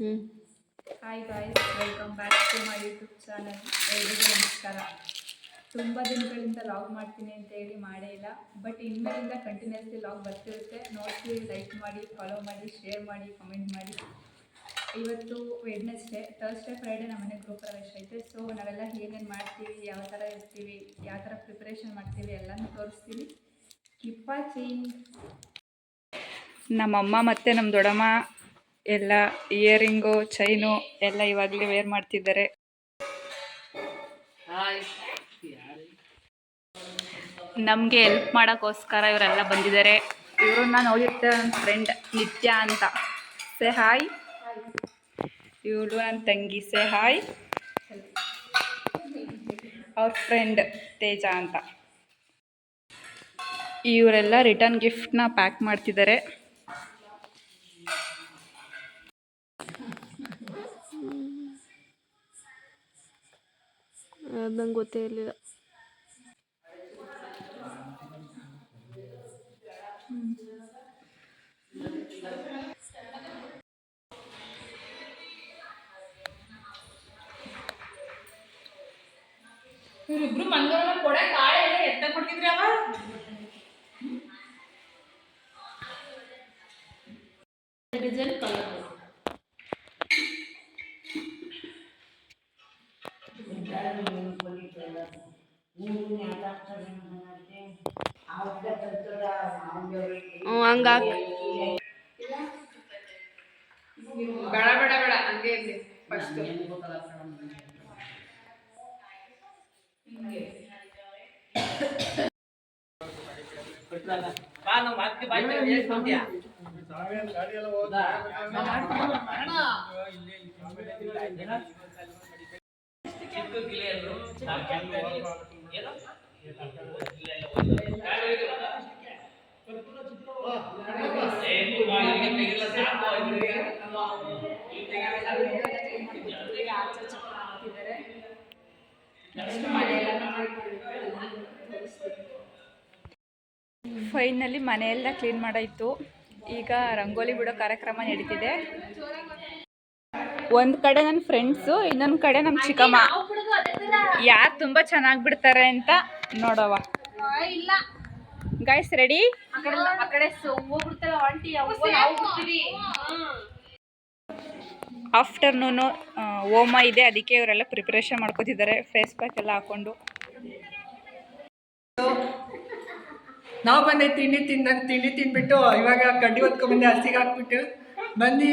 ಹ್ಞೂ hi boys welcome back to my YouTube channel ಎಲ್ಲರಿಗೂ ನಮಸ್ಕಾರ. ತುಂಬ ದಿನಗಳಿಂದ ಲಾಗ್ ಮಾಡ್ತೀನಿ ಅಂತ ಹೇಳಿ ಮಾಡೇ ಇಲ್ಲ. ಬಟ್ ಇನ್ಮೇಲಿಂದ ಕಂಟಿನ್ಯೂಸ್ಲಿ ಲಾಗ್ ಬರ್ತಿರುತ್ತೆ. ನೋಡ್ತೀವಿ ಲೈಕ್ ಮಾಡಿ ಫಾಲೋ ಮಾಡಿ ಶೇರ್ ಮಾಡಿ ಕಮೆಂಟ್ ಮಾಡಿ. ಇವತ್ತು ವೆಡ್ನೆಸ್ಡೇ ಥರ್ಸ್ಡೇ ಫ್ರೈಡೇ ನಮ್ಮ ಮನೆ ಗೃಹ ಪ್ರವೇಶ ಐತೆ. ಸೊ ನಾವೆಲ್ಲ ಏನೇನು ಮಾಡ್ತೀವಿ ಯಾವ ಥರ ಇರ್ತೀವಿ ಯಾವ ಥರ ಪ್ರಿಪ್ರೇಷನ್ ಮಾಡ್ತೀವಿ ಎಲ್ಲನೂ ತೋರಿಸ್ತೀವಿ ಕಿಪ್ಪ ಚೇಂಜ್ ನಮ್ಮಮ್ಮ ಮತ್ತು ನಮ್ಮ ದೊಡ್ಡಮ್ಮ ಎಲ್ಲ ಇಯರಿಂಗು ಚೈನು ಎಲ್ಲ ಇವಾಗಲೇ ವೇರ್ ಮಾಡ್ತಿದ್ದಾರೆ. ನಮಗೆ ಹೆಲ್ಪ್ ಮಾಡೋಕ್ಕೋಸ್ಕರ ಇವರೆಲ್ಲ ಬಂದಿದ್ದಾರೆ. ಇವ್ರನ್ನ ನೋಡಿರ್ತಾರೆ ನನ್ನ ಫ್ರೆಂಡ್ ನಿತ್ಯ ಅಂತ. ಸೆ ಹಾಯ್ ಇವಳು ನನ್ನ ತಂಗಿ. ಸೆ ಹಾಯ್ ಅವ್ರ ಫ್ರೆಂಡ್ ತೇಜ ಅಂತ. ಇವರೆಲ್ಲ ರಿಟರ್ನ್ ಗಿಫ್ಟನ್ನ ಪ್ಯಾಕ್ ಮಾಡ್ತಿದ್ದಾರೆ ಅದು ನಂಗೆ ಗೊತ್ತೇ ಇರಲಿಲ್ಲ. ಇವರಿಬ್ರು ಮಂಗಳವಾರ ಕೊಡೆ ಕಾಳೆ ಎತ್ತ ಕೊಟ್ಟಿದ್ರಿ ಅವ? Design colour. ಹ್ಞೂ ಹಂಗಾಗಿ ಬೇಡ ಬೇಡ ಬೇಡ ಹಂಗೆ ಇರ್ಲಿ ಫಸ್ಟ್ ಫೈನಲಿ ಮನೆಯೆಲ್ಲ ಕ್ಲೀನ್ ಮಾಡಾಯಿತು. ಈಗ ರಂಗೋಲಿ ಬಿಡೋ ಕಾರ್ಯಕ್ರಮ ನಡೀತಿದೆ. ಒಂದು ಕಡೆ ನನ್ನ ಫ್ರೆಂಡ್ಸು ಇನ್ನೊಂದು ಕಡೆ ನಮ್ಮ ಚಿಕ್ಕಮ್ಮ. ಯಾರು ತುಂಬ ಚೆನ್ನಾಗಿ ಬಿಡ್ತಾರೆ ಅಂತ ನೋಡವ ಇಲ್ಲ. ಗಾಯ್ಸ್ ರೆಡಿ ಆಫ್ಟರ್ನೂನ್ ಓಮ ಹೋಮ. ಇದೆ. ಅದಕ್ಕೆ ಇವರೆಲ್ಲ ಪ್ರಿಪರೇಷನ್ ಮಾಡ್ಕೋತಿದ್ದಾರೆ. ಫೇಸ್ ಪ್ಯಾಕ್ ಎಲ್ಲ ಹಾಕೊಂಡು. ನಾವು ಬಂದೆ ತಿಂಡಿ ತಿಂದ ತಿಂಡಿ ತಿನ್ಬಿಟ್ಟು ಇವಾಗ ಕಡ್ಡಿ ಹೊತ್ಕೊಂಡ್ಬಂದೆ ಹಸಿಗೆ ಹಾಕ್ಬಿಟ್ಟು ಬಂದು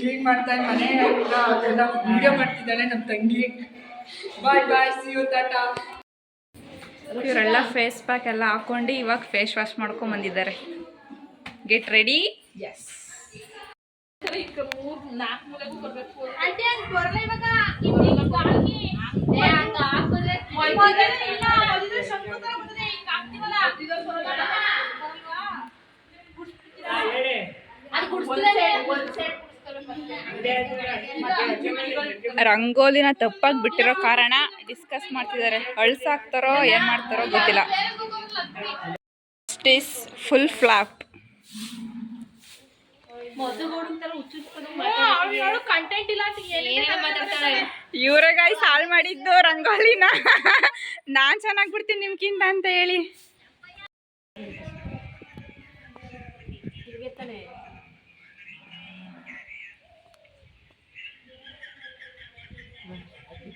ಕ್ಲೀನ್ ಮಾಡ್ತಾ ಮನೆ. ಎಲ್ಲ ಎಲ್ಲ ವಿಡಿಯೋ ಮಾಡ್ತಿದ್ದಾಳೆ ನಮ್ಮ ತಂಗಿ. Bye bye see you Tata ಇವರೆಲ್ಲ ಫೇಸ್ ಪ್ಯಾಕ್ ಎಲ್ಲ ಹಾಕೊಂಡು ಇವಾಗ ಫೇಸ್ ವಾಶ್ ಮಾಡ್ಕೊಂಡ್ ಬಂದಿದ್ದಾರೆ ಗೆಟ್ ರೆಡಿ ಎಸ್ ಅದು ರಂಗೋಲಿನ ತಪ್ಪಾಗಿ ಬಿಟ್ಟಿರೋ ಕಾರಣ ಡಿಸ್ಕಸ್ ಮಾಡ್ತಿದ್ದಾರೆ. ಅಳ್ಸಾಕ್ತಾರೋ, ಏನು ಮಾಡ್ತಾರೋ ಗೊತ್ತಿಲ್ಲ. ಫುಲ್ ಫ್ಲಾಪ್ ಕಂಟೆಂಟ್ ಇಲ್ಲ ಅಂತ ಏನೇನೋ ಮಾತಾಡ್ತಾಳೆ ಇವರೇ ಗಾಯ್ಸ್ ಹಾಳು ಮಾಡಿದ್ದು ರಂಗೋಲಿನ. ನಾನು ಚೆನ್ನಾಗಿ ಬಿಡ್ತೀನಿ ನಿಮ್ಗಿಂತ ಅಂತ ಹೇಳಿ.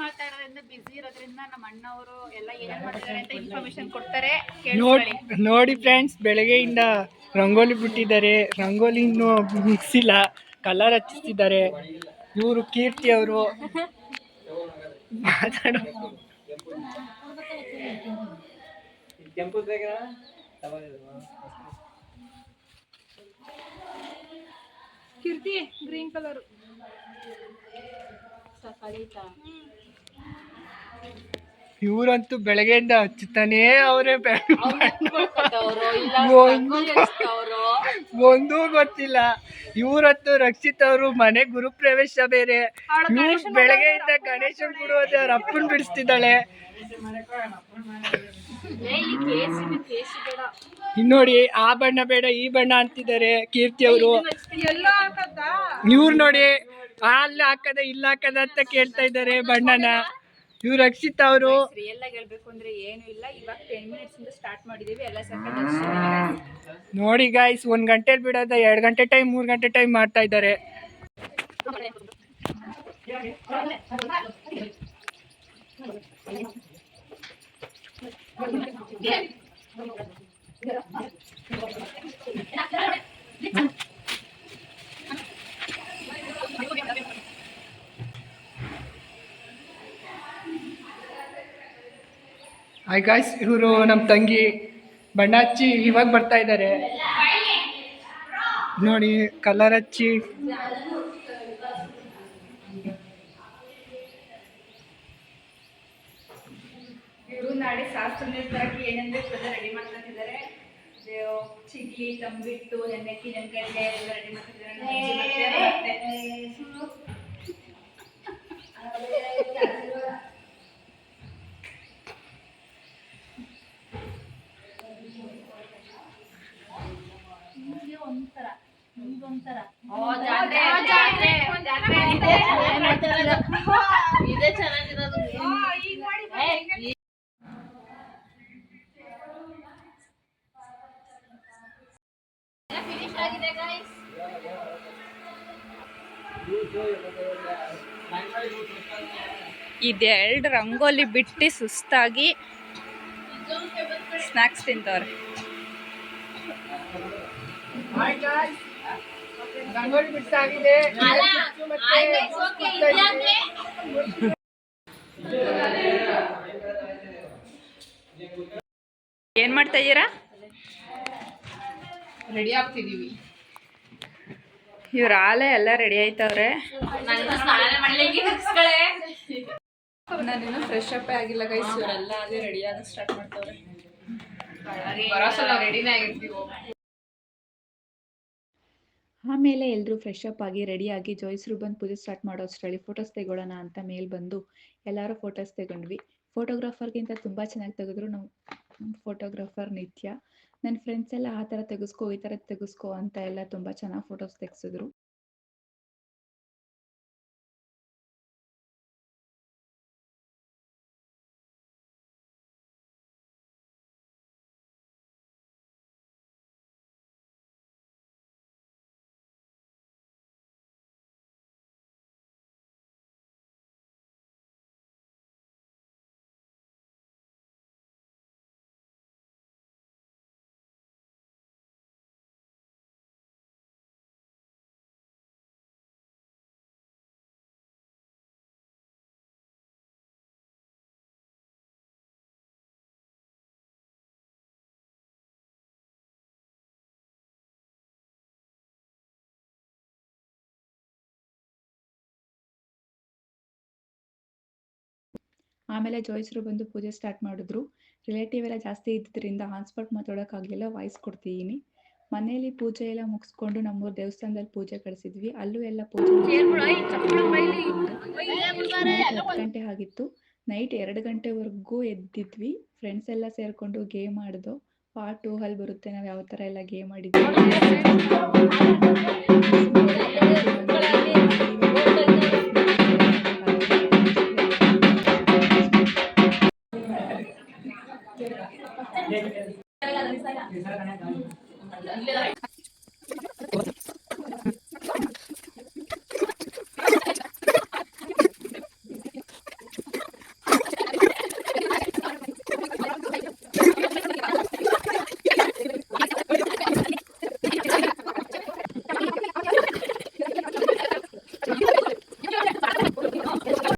ಇರೋದ್ರಿಂದ ಬಿಸಿ ಇರೋದ್ರಿಂದ ನಮ್ಮ ಅಣ್ಣವರು ಎಲ್ಲ ಏನೇನು ಮಾಡ್ತಾರೆ ಅಂತ ಇನ್ಫಾರ್ಮೇಶನ್ ಕೊಡ್ತಾರೆ ನೋಡಿ ನೋಡಿ ಫ್ರೆಂಡ್ಸ್ ಬೆಳಗ್ಗೆಯಿಂದ ರಂಗೋಲಿ ಬಿಟ್ಟಿದ್ದಾರೆ. ರಂಗೋಲಿ ಇನ್ನೂ ಮುಗಿಸಿಲ್ಲ ಕಲರ್ ಹಚ್ಚಿಸ್ತಿದ್ದಾರೆ. ಇವರು ಕೀರ್ತಿ ಅವರು. ಮಾತಾಡೋ. ಕೀರ್ತಿ ಗ್ರೀನ್ ಕಲರ್ ಇವರಂತೂ ಬೆಳಗ್ಗೆಯಿಂದ ಹಚ್ಚುತ್ತಾನೇ ಅವರೇ ಒಂದೂ ಗೊತ್ತಿಲ್ಲ. ಇವರಂತೂ ರಕ್ಷಿತ್ ಅವರು ಮನೆ ಗುರುಪ್ರವೇಶ ಬೇರೆ. ಇವ್ರು ಬೆಳಗ್ಗೆಯಿಂದ ಗಣೇಶನ್ ಬಿಡುವುದೇ ಅವ್ರ ಅಪ್ಪನ್ ಬಿಡಿಸ್ತಿದ್ದಾಳೆ. ಇನ್ ನೋಡಿ ಆ ಬಣ್ಣ ಬೇಡ ಈ ಬಣ್ಣ ಅಂತಿದ್ದಾರೆ ಕೀರ್ತಿ ಅವರು. ಇವ್ರು ನೋಡಿ ಅಲ್ಲಿ ಹಾಕದ ಇಲ್ಲ ಹಾಕದ ಅಂತ ಕೇಳ್ತಾ ಇದ್ದಾರೆ ಬಣ್ಣನ. ಇವ್ರು ರಕ್ಷಿತ್ ಅವರು. ಎಲ್ಲ ಹೇಳ್ಬೇಕು ಅಂದ್ರೆ ಏನು ಇಲ್ಲ. ಇವಾಗ ಟೆನ್ ಮಿನಿಟ್ಸ್ ಇಂದ ಸ್ಟಾರ್ಟ್ ಮಾಡಿದೀವಿ. ಎಲ್ಲ ಸೆಕೆಂಡ್ ನೋಡಿ ಗಾಯ್ಸ್ ಒಂದ್ ಗಂಟೆ ಬಿಡೋದ ಎರಡ್ ಗಂಟೆ ಟೈಮ್ ಮೂರ್ ಗಂಟೆ ಟೈಮ್ ಮಾಡ್ತಾ ಇದ್ದಾರೆ. ಹಾಯ್ ಗಾಯ್ಸ್ ಇವರು ನಮ್ಮ ತಂಗಿ ಬಣ್ಣ ಹಚ್ಚಿ ಇವಾಗ ಬರ್ತಾ ಇದ್ದಾರೆ ನೋಡಿ ಕಲರ್ ಹಚ್ಚಿ. ಇವರು ನಾಳೆ ತರಕ್ಕೆ ಏನೇನು ರೆಡಿ ಮಾಡ್ಕೊಂಡಿದ್ದಾರೆ ಚಿಗ್ಲಿ, ತಂಬಿಟ್ಟು ಎಣ್ಣೆ ನೆನಕಡ್ಲೆ ಎಲ್ಲ ರೆಡಿ ಮಾಡ್ತಿದ್ದಾರೆ ಇದೇ ಚೆನ್ನಾಗಿರೋದು. ಇದೆರಡು ರಂಗೋಲಿ ಬಿಟ್ಟು ಸುಸ್ತಾಗಿ ಸ್ನ್ಯಾಕ್ಸ್ ತಿಂತವ್ರೆ. ರಂಗೋಲಿ ಬಿಡ್ಸಾಗಿದೆ ಅಲ್ಲ ಏನ್ ಮಾಡ್ತಾ ಇದ್ದೀರಾ? ರೆಡಿ ಆಗ್ತಿದೀವಿ. ಇವ್ರ ಆಲೆ ಎಲ್ಲ ರೆಡಿ ಆಯ್ತವ್ರೆ. ನಾನಿನ್ನು ಫ್ರೆಶ್ ಅಪ್ ಆಗಿಲ್ಲ ಗೈಸ್ ಇವರೆಲ್ಲ ಅದೇ ರೆಡಿ ಆಗ ಸ್ಟಾರ್ಟ್ ಮಾಡ್ತವ್ರೆ. ಬರೋ ಸಲ ರೆಡಿನೇ ಆಗಿರ್ತೀವಿ. ಆಮೇಲೆ ಎಲ್ಲರೂ ಫ್ರೆಶ್ ಅಪ್ ಆಗಿ ರೆಡಿಯಾಗಿ ಜೋಯಿಸ್ರು ಬಂದು ಪೂಜೆ ಸ್ಟಾರ್ಟ್ ಮಾಡೋ ಅಷ್ಟರಲ್ಲಿ ಫೋಟೋಸ್ ತೆಗೊಳ್ಳೋಣ ಅಂತ ಮೇಲ್ ಬಂದು ಎಲ್ಲರೂ ಫೋಟೋಸ್ ತೆಗೊಂಡ್ವಿ. ಫೋಟೋಗ್ರಾಫರ್ಗಿಂತ ತುಂಬ ಚೆನ್ನಾಗಿ ತೆಗೆದ್ರು ನಮ್ಮ ಫೋಟೋಗ್ರಾಫರ್ ನಿತ್ಯ. ನನ್ನ ಫ್ರೆಂಡ್ಸ್ ಎಲ್ಲ ಆ ಥರ ತೆಗೆಸ್ಕೋ, ಈ ಥರ ತೆಗೆಸ್ಕೋ ಅಂತ ಎಲ್ಲ ತುಂಬ ಚೆನ್ನಾಗಿ ಫೋಟೋಸ್ ತೆಗೆಸಿದ್ರು. ಆಮೇಲೆ ಜೋಯಿಸರು ಬಂದು ಪೂಜೆ ಸ್ಟಾರ್ಟ್ ಮಾಡಿದ್ರು. ರಿಲೇಟಿವ್ ಎಲ್ಲ ಜಾಸ್ತಿ ಇದ್ದಿದ್ದರಿಂದ ಹಾಟ್ಸ್ಪಾಟ್ ಮಾತಾಡೋಕ್ಕಾಗಲಿಲ್ಲ ವಾಯ್ಸ್ ಕೊಡ್ತಿದ್ದೀನಿ ಮನೆಯಲ್ಲಿ ಪೂಜೆ ಎಲ್ಲ ಮುಗಿಸ್ಕೊಂಡು ನಮ್ಮೂರು ದೇವಸ್ಥಾನದಲ್ಲಿ ಪೂಜೆ ಕಳಿಸಿದ್ವಿ. ಅಲ್ಲೂ ಎಲ್ಲ ಪೂಜೆ ಹತ್ತು ಗಂಟೆ ಆಗಿತ್ತು. ನೈಟ್ ಎರಡು ಗಂಟೆವರೆಗೂ ಎದ್ದಿದ್ವಿ. ಫ್ರೆಂಡ್ಸ್ ಎಲ್ಲ ಸೇರಿಕೊಂಡು ಗೇಮ್ ಆಡಿದೋ. ಪಾರ್ಟ್ ಟೂ ಅಲ್ಲಿ ಬರುತ್ತೆ ನಾವು ಯಾವ ಥರ ಎಲ್ಲ ಗೇಮ್ ಆಡಿದ್ವಿ.